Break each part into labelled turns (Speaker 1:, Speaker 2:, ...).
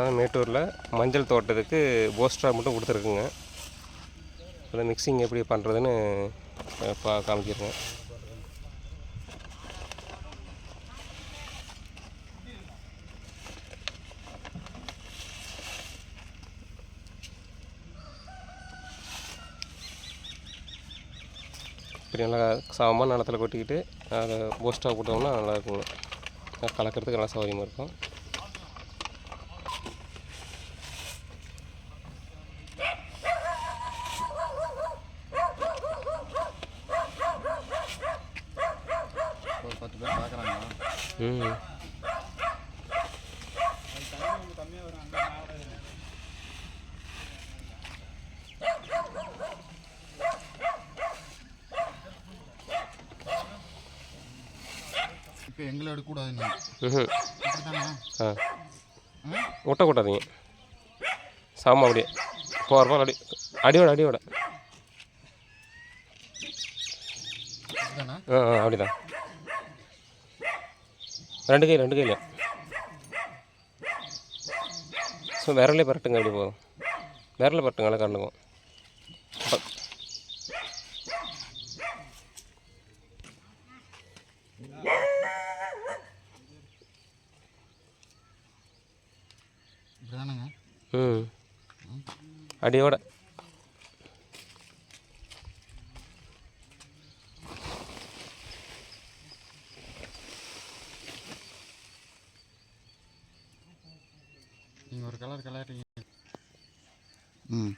Speaker 1: இப்போ மேட்டூரில் மஞ்சள் தோட்டத்துக்கு போஸ்டராக மட்டும் கொடுத்துருக்குங்க. அதை மிக்சிங் எப்படி பண்ணுறதுன்னு பா காமிக்கிறேன். இப்படி நல்லா சமமான நிலத்துல கொட்டிக்கிட்டு அதை போஸ்டாக போட்டோம்னா நல்லாயிருக்குங்க கலக்கிறதுக்கு நல்லா சௌகரியமாக இருக்கும். ம்.
Speaker 2: இப்போ எங்களை அப்படிதானே
Speaker 1: ஆ.
Speaker 2: ம்?
Speaker 1: ஒட்ட கொட்டாதீங்க சாமா அப்படியே. போகிறப்ப அடி அடியோட அடியோட.
Speaker 2: அப்படிதானே?
Speaker 1: ஆ ஆ அப்படிதான். ரெண்டு கை ரெண்டு கையிலையும் ஸோ விரலே பரட்டுங்க அப்படி போதும். விரல பரட்டுங்க நல்லா கண்டுக்கும் ப-
Speaker 2: இப்படிதானேங்க.
Speaker 1: ம். அடியோட.
Speaker 2: நீங்கள் ஒரு கலர் கலர்றீங்க ம்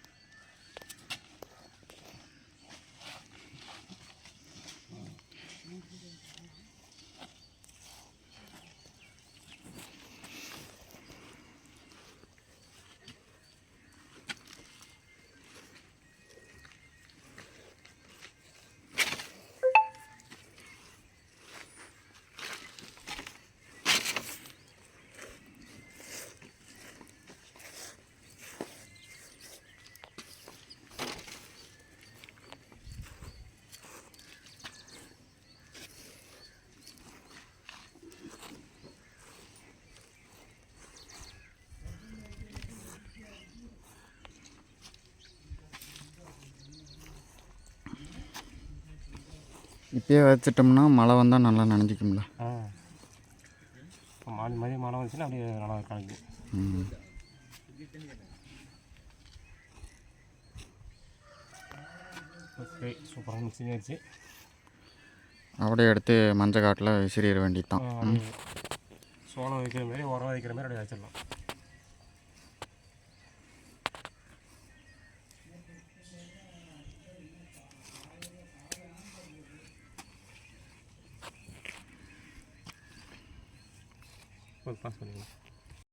Speaker 2: இப்பயே வச்சிட்டோம்னா மழை வந்தால் நல்லா நனைஞ்சிக்கும்ல.
Speaker 1: ஆ. இப்போ மாடி மதியம் மழை வந்துச்சுன்னா அப்படியே நல்லா கலக்கும்
Speaker 2: ம்.
Speaker 1: ஓகே சூப்பராக மிக்சிங் ஆயிடுச்சு.
Speaker 2: அப்படியே எடுத்து மஞ்சள் காட்டில் விசிறிட வேண்டியது தான்
Speaker 1: சோளம் வைக்கிற மாதிரி உரம் வைக்கிற மாதிரி அப்படியே வச்சிடலாம். Pac-Man Solidario.